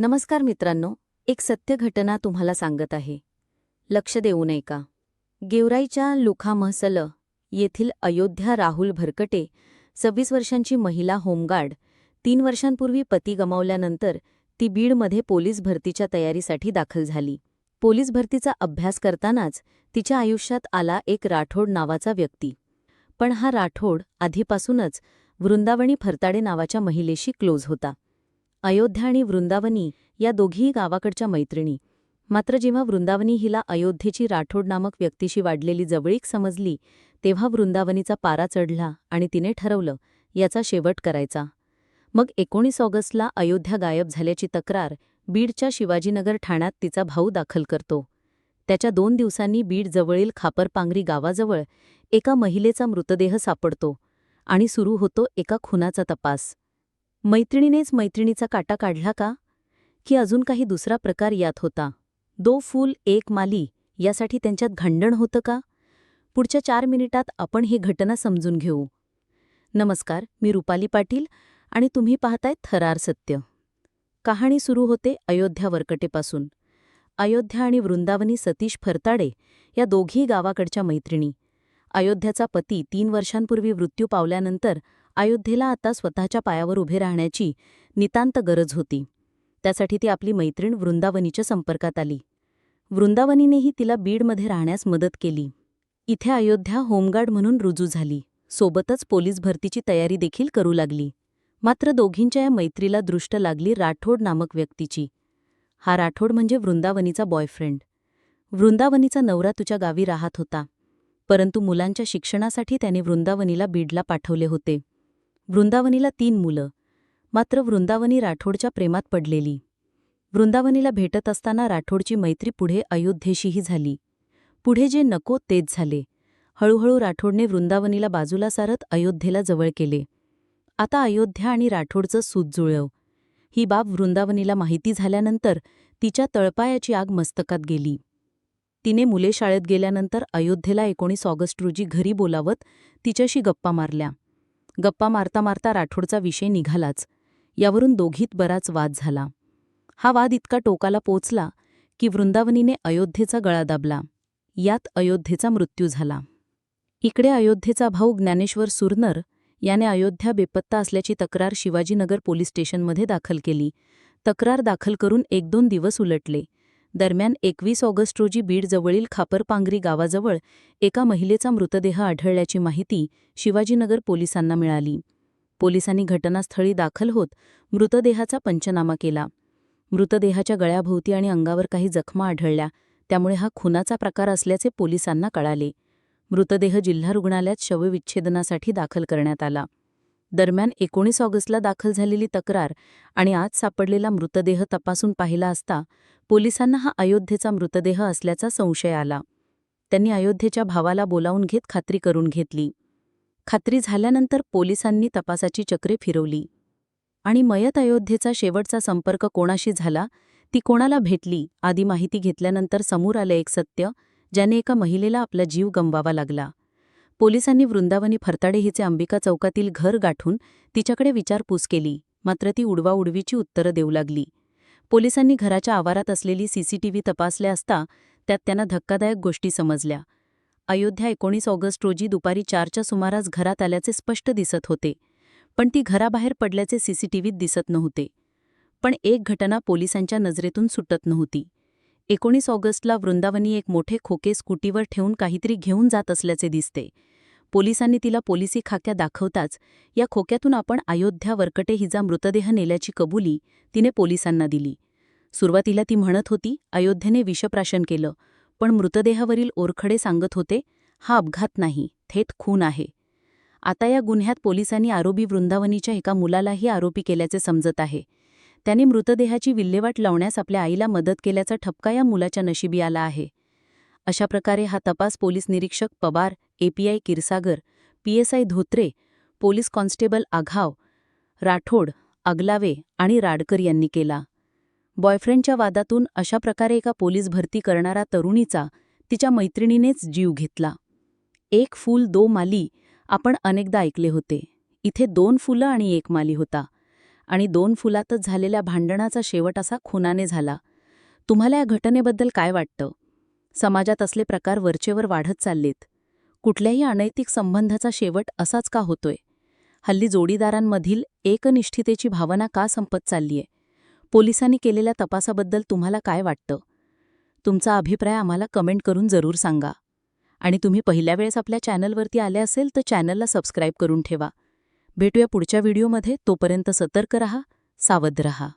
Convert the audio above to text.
नमस्कार मित्रांनो एक सत्य घटना तुम्हाला सांगत आहे. लक्ष देऊ नये का गेवराईच्या लुखा महसल येथील अयोध्या राहुल भरकटे सव्वीस वर्षांची महिला होमगार्ड तीन वर्षांपूर्वी पती गमावल्यानंतर ती बीडमध्ये पोलीस भरतीच्या तयारीसाठी दाखल झाली. पोलीस भरतीचा अभ्यास करतानाच तिच्या आयुष्यात आला एक राठोड नावाचा व्यक्ती. पण हा राठोड आधीपासूनच वृंदावणी फरताडे नावाच्या महिलेशी क्लोज होता. अयोध्या आणि वृंदावनी या दोघीही गावाकडच्या मैत्रिणी. मात्र जेव्हा वृंदावनी हिला अयोध्येची राठोड नामक व्यक्तीशी वाढलेली जवळीक समजली तेव्हा वृंदावनीचा पारा चढला आणि तिने ठरवलं याचा शेवट करायचा. मग एकोणीस ऑगस्टला अयोध्या गायब झाल्याची तक्रार बीडच्या शिवाजीनगर ठाण्यात तिचा भाऊ दाखल करतो. त्याच्या दोन दिवसांनी बीडजवळील खापरपांगरी गावाजवळ एका महिलेचा मृतदेह सापडतो आणि सुरू होतो एका खुनाचा तपास. मैत्रिणीनेच मैत्रिणीचा काटा काढला का? की अजून काही दुसरा प्रकार यात होता? दो फूल एक माली यासाठी त्यांच्यात भांडण होतं का? पुढच्या चार मिनिटात आपण ही घटना समजून घेऊ. नमस्कार मी रुपाली पाटील आणि तुम्ही पाहताय थरार सत्य. कहाणी सुरू होते अयोध्या वरकटेपासून. अयोध्या आणि वृंदावनी सतीश फरताडे या दोघी गावाकडच्या मैत्रिणी. अयोध्याचा पती तीन वर्षांपूर्वी मृत्यू पावल्यानंतर अयोध्येला आता स्वतःच्या पायावर उभे राहण्याची नितांत गरज होती. त्यासाठी ती आपली मैत्रीण वृंदावनीच्या संपर्कात आली. वृंदावनीनेही तिला बीडमध्ये राहण्यास मदत केली. इथे अयोध्या होमगार्ड म्हणून रुजू झाली. सोबतच पोलीस भरतीची तयारी देखील करू लागली. मात्र दोघींच्या या मैत्रीला दृष्ट लागली राठोड नामक व्यक्तीची. हा राठोड म्हणजे वृंदावनीचा बॉयफ्रेंड. वृंदावनीचा नवरा तुझ्या गावी राहत होता. परंतु मुलांच्या शिक्षणासाठी त्याने वृंदावनीला बीडला पाठवले होते. वृंदावनीला तीन मुलं. मात्र वृंदावनी राठोडच्या प्रेमात पडलेली. वृंदावनीला भेटत असताना राठोडची मैत्री पुढे अयोध्येशीही झाली. पुढे जे नको तेच झाले. हळूहळू राठोडने वृंदावनीला बाजूला सारत अयोध्येला जवळ केले. आता अयोध्या आणि राठोडचं सूत जुळव. ही बाब वृंदावनीला माहिती झाल्यानंतर तिच्या तळपायाची आग मस्तकात गेली. तिने मुले शाळेत गेल्यानंतर अयोध्येला एकोणीस ऑगस्ट रोजी घरी बोलावत तिच्याशी गप्पा मारल्या. गप्पा मारता मारता राठोडचा विषय निघालाच. यावरून दोघीत बराच वाद झाला. हा वाद इतका टोकाला पोचला की वृंदावनीने अयोध्येचा गळा दाबला. यात अयोध्येचा मृत्यू झाला. इकडे अयोध्येचा भाऊ ज्ञानेश्वर सुरनर याने अयोध्या बेपत्ता असल्याची तक्रार शिवाजीनगर पोलीस स्टेशनमध्ये दाखल केली. तक्रार दाखल करून एक दोन दिवस उलटले. दरम्यान एकवीस ऑगस्ट रोजी बीडजवळील खापरपांगरी गावाजवळ एका महिलेचा मृतदेह आढळल्याची माहिती शिवाजीनगर पोलिसांना मिळाली. पोलिसांनी घटनास्थळी दाखल होत मृतदेहाचा पंचनामा केला. मृतदेहाच्या गळ्याभोवती आणि अंगावर काही जखमा आढळल्या त्यामुळे हा खुनाचा प्रकार असल्याचे पोलिसांना कळाले. मृतदेह जिल्हा रुग्णालयात शवविच्छेदनासाठी दाखल करण्यात आला. दरम्यान एकोणीस ऑगस्टला दाखल झालेली तक्रार आणि आज सापडलेला मृतदेह तपासून पाहिला असता पोलिसांना हा अयोध्येचा मृतदेह असल्याचा संशय आला. त्यांनी अयोध्येच्या भावाला बोलावून घेत खात्री करून घेतली. खात्री झाल्यानंतर पोलिसांनी तपासाची चक्रे फिरवली. आणि मयत अयोध्येचा शेवटचा संपर्क कोणाशी झाला ती कोणाला भेटली आदी माहिती घेतल्यानंतर समोर आलं एक सत्य ज्याने एका महिलेला आपला जीव गमवावा लागला. पोलिसांनी वृंदावनी फरताडे हिचे अंबिका चौकातील घर गाठून तिच्याकडे विचारपूस केली मात्र ती उडवाउडवीची उत्तरं देऊ लागली. पोलिसांनी घराच्या आवारात असलेली सीसीटीव्ही तपासल्या असता त्यात त्यांना धक्कादायक गोष्टी समजल्या. अयोध्या एकोणीस ऑगस्ट रोजी दुपारी चारच्या सुमारास घरात आल्याचे स्पष्ट दिसत होते. पण ती घराबाहेर पडल्याचे सीसीटीव्हीत दिसत नव्हते. पण एक घटना पोलिसांच्या नजरेतून सुटत नव्हती. एकोणीस ऑगस्टला वृंदावनी एक मोठे खोके स्कूटीवर ठेवून काहीतरी घेऊन जात असल्याचे दिसते. पोलिसांनी तिला पोलिसी खाक्या दाखवताच या खोक्यातून आपण अयोध्या वरकटे हिचा मृतदेह नेल्याची कबुली तिने पोलिसांना दिली. सुरुवातीला ती म्हणत होती अयोध्येने विषप्राशन केलं पण मृतदेहावरील ओरखडे सांगत होते हा अपघात नाही थेट खून आहे. आता या गुन्ह्यात पोलिसांनी आरोपी वृंदावनीच्या एका मुलालाही आरोपी केल्याचे समजत आहे. त्याने मृतदेहाची विल्हेवाट लावण्यास आपल्या आईला मदत केल्याचा ठपका या मुलाच्या नशिबी आला आहे. अशा प्रकारे हा तपास पोलीस निरीक्षक Pawar API Kirsagar PSI Dhotre police constable Aghav Rathod Aglave आणि राडकर यांनी केला. बॉयफ्रेंडच्या वादातून अशा प्रकारे एका पोलीस भरती करणारा तरुणीचा तिच्या मैत्रिणीनेच जीव घेतला. एक फूल दो माली आपण अनेकदा ऐकले होते. इथे दोन फुलं आणि एक माली होता. आणि दोन फुलातच झालेल्या भांडणाचा शेवट असा खुनाने झाला. तुम्हाला या घटनेबद्दल काय वाटतं? समाजात असले प्रकार वरचेवर वाढत चाललेत. कुठल्याही अनैतिक संबंधाचा शेवट असाच का होतोय? हल्ली जोडीदारांमधील एकनिष्ठितेची भावना का संपत चाललीय? पोलिसांनी केलेल्या तपासाबद्दल तुम्हाला काय वाटतं? तुमचा अभिप्राय आम्हाला कमेंट करून जरूर सांगा. आणि तुम्ही पहिल्या वेळेस आपल्या चॅनलवरती आले असेल तर चॅनलला सबस्क्राईब करून ठेवा. भेटूया पुढच्या व्हिडिओमध्ये तोपर्यंत सतर्क रहा सावध रहा.